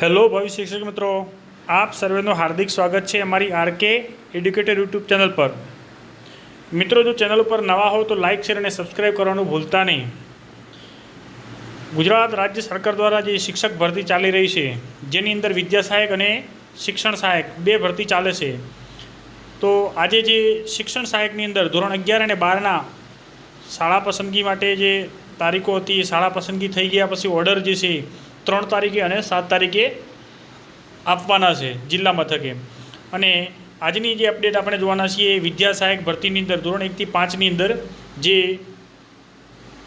Hello ભાવિ શિક્ષક મિત્રો. આપ સર્વેનું હાર્દિક સ્વાગત છે અમારી આરકે એડ્યુકેટર યુટ્યુબ ચેનલ પર. મિત્રો, જો ચેનલ ઉપર નવા હો તો લાઇક શેર અને સબસ્ક્રાઈબ કરવાનું ભૂલતા નહીં. ગુજરાત રાજ્ય સરકાર દ્વારા જે શિક્ષક ભરતી ચાલી રહી છે, જેની અંદર વિદ્યા સહાયક અને શિક્ષણ સહાયક બે ભરતી ચાલે છે. તો આજે જે શિક્ષણ સહાયકની અંદર ધોરણ અગિયાર અને બારના શાળા પસંદગી માટે જે તારીખો હતી એ શાળા પસંદગી થઈ ગયા, પછી ઓર્ડર જે છે ત્રણ તારીખે અને સાત તારીખે આપવાના છે જિલ્લા મથકે. અને આજની જે અપડેટ આપણે જોવાના છીએ એ વિદ્યા સહાયક ભરતીની અંદર ધોરણ એકથી પાંચની અંદર જે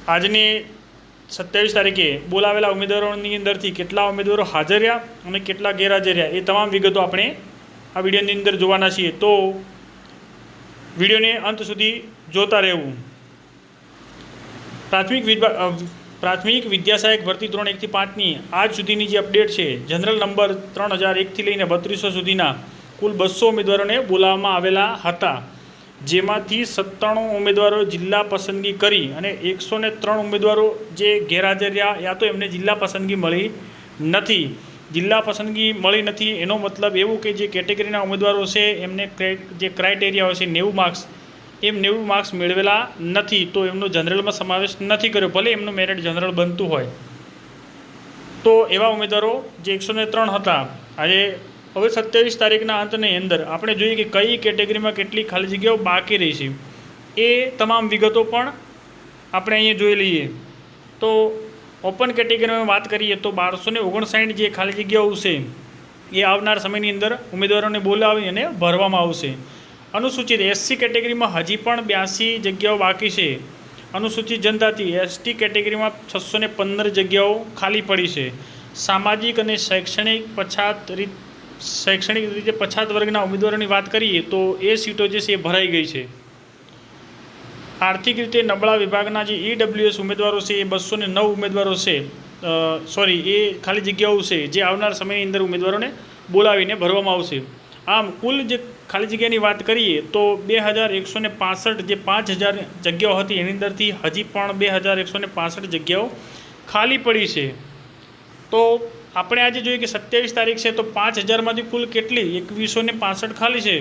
આજની સત્યાવીસ તારીખે બોલાવેલા ઉમેદવારોની અંદરથી કેટલા ઉમેદવારો હાજર રહ્યા અને કેટલા ગેરહાજર રહ્યા એ તમામ વિગતો આપણે આ વિડીયોની અંદર જોવાના છીએ. તો વિડીયોને અંત સુધી જોતા રહેવું. પ્રાથમિક અ, પ્રાથમિક વિદ્યા સહાયક ભરતી ધોરણ એકથી પાંચની આજ સુધીની જે અપડેટ છે, જનરલ નંબર ત્રણ હજાર એકથી લઈને બત્રીસો સુધીના કુલ બસો ઉમેદવારોને બોલાવવામાં આવેલા હતા. જેમાંથી સત્તાણું ઉમેદવારો જિલ્લા પસંદગી કરી અને એકસો ત્રણ ઉમેદવારો જે ગેરહાજર રહ્યા યા તો એમને જિલ્લા પસંદગી મળી નથી. જિલ્લા પસંદગી મળી નથી એનો મતલબ એવું કે જે કેટેગરીના ઉમેદવારો છે, એમને જે ક્રાઇટેરિયા હોય છે, નેવું માર્ક્સ એમ નેવું માર્ક્સ મેળવેલા નથી, તો એમનો જનરલમાં સમાવેશ નથી કર્યો, ભલે એમનું મેરિટ જનરલ બનતું હોય. તો એવા ઉમેદવારો જે એકસો ને ત્રણ હતા, આજે હવે સત્યાવીસ તારીખના અંતની અંદર આપણે જોઈએ કે કઈ કેટેગરીમાં કેટલી ખાલી જગ્યાઓ બાકી રહી છે. એ તમામ વિગતો પણ આપણે અહીંયા જોઈ લઈએ. તો ઓપન કેટેગરીમાં વાત કરીએ તો બારસો ને ઓગણસાઠ જે ખાલી જગ્યાઓ છે, એ આવનાર સમયની અંદર ઉમેદવારોને બોલાવી અને ભરવામાં આવશે. અનુસૂચિત એસસી કેટેગરીમાં હજી પણ બ્યાસી જગ્યાઓ બાકી છે. અનુસૂચિત જનજાતિ એસટી કેટેગરીમાં છસો ને પંદર જગ્યાઓ ખાલી પડી છે. સામાજિક અને શૈક્ષણિક પછાત રીત શૈક્ષણિક રીતે પછાત વર્ગના ઉમેદવારોની વાત કરીએ તો એ સીટો જે છે એ ભરાઈ ગઈ છે. આર્થિક રીતે નબળા વિભાગના જે ઈડબ્લ્યુએસ ઉમેદવારો છે એ બસો ને નવ ઉમેદવારો છે. સોરી એ ખાલી જગ્યાઓ છે જે આવનાર સમયની અંદર ઉમેદવારોને બોલાવીને ભરવામાં આવશે. આમ કુલ જે ખાલી જગ્યાની વાત કરીએ તો બે હજાર એકસો ને પાસઠ જે પાંચ હજાર જગ્યાઓ હતી, એની અંદરથી હજી પણ બે હજાર એકસો ને પાસઠ જગ્યાઓ ખાલી પડી છે. તો આપણે આજે જોઈએ કે સત્યાવીસ તારીખ છે, તો પાંચ હજારમાંથી કુલ કેટલી? એકવીસો ને પાસઠ ખાલી છે.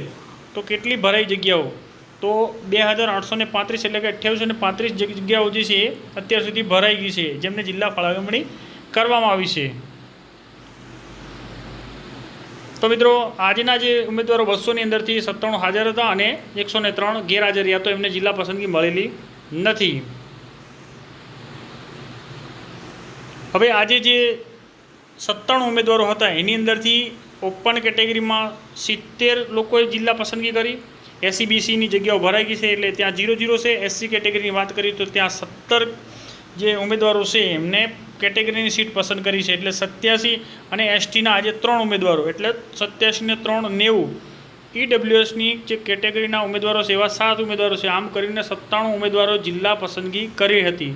તો કેટલી ભરાઈ જગ્યાઓ? તો બે હજાર આઠસો ને પાંત્રીસ એટલે કે અઠ્યાવીસો ને પાંત્રીસ જગ્યાઓ જે છે, એ અત્યાર સુધી ભરાઈ ગઈ છે, જેમને જિલ્લા ફાળવણી કરવામાં આવી છે. તો મિત્રો, આજના જે ઉમેદવારો બસોની અંદરથી સત્તાણું હાજર હતા અને એકસો ને ત્રણ ગેરહાજર રહ્યા તો એમને જિલ્લા પસંદગી મળેલી નથી. હવે આજે જે સત્તાણું ઉમેદવારો હતા, એની અંદરથી ઓપન કેટેગરીમાં સિત્તેર લોકોએ જિલ્લા પસંદગી કરી. એસસી બીસીની જગ્યાઓ ભરાઈ ગઈ છે, એટલે ત્યાં જીરો જીરો છે. એસસી કેટેગરીની વાત કરીએ તો ત્યાં સત્તર જે ઉમેદવારો છે, એમને કેટેગરીની સીટ પસંદ કરી છે એટલે સત્યાસી અને એસટીના આજે ત્રણ ઉમેદવારો, એટલે સત્યાસીને ત્રણ નેવું. ઈડબ્લ્યુએસની જે કેટેગરીના ઉમેદવારો છે, એવા સાત ઉમેદવારો છે. આમ કરીને સત્તાણું ઉમેદવારો જિલ્લા પસંદગી કરી હતી.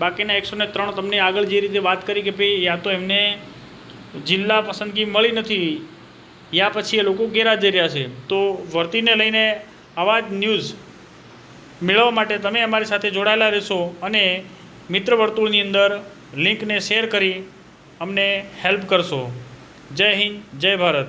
બાકીના એકસો ને ત્રણ તમને આગળ જે રીતે વાત કરી કે ભાઈ, યા તો એમને જિલ્લા પસંદગી મળી નથી, યા પછી એ લોકો ગેરહાજર રહ્યા છે. તો વર્તીને લઈને આવા જ ન્યૂઝ મેળવવા માટે તમે અમારી સાથે જોડાયેલા રહેશો અને મિત્ર વર્તુળની અંદર લિંકને શેર કરી અમને હેલ્પ કરશો. જય હિન્દ જય ભારત.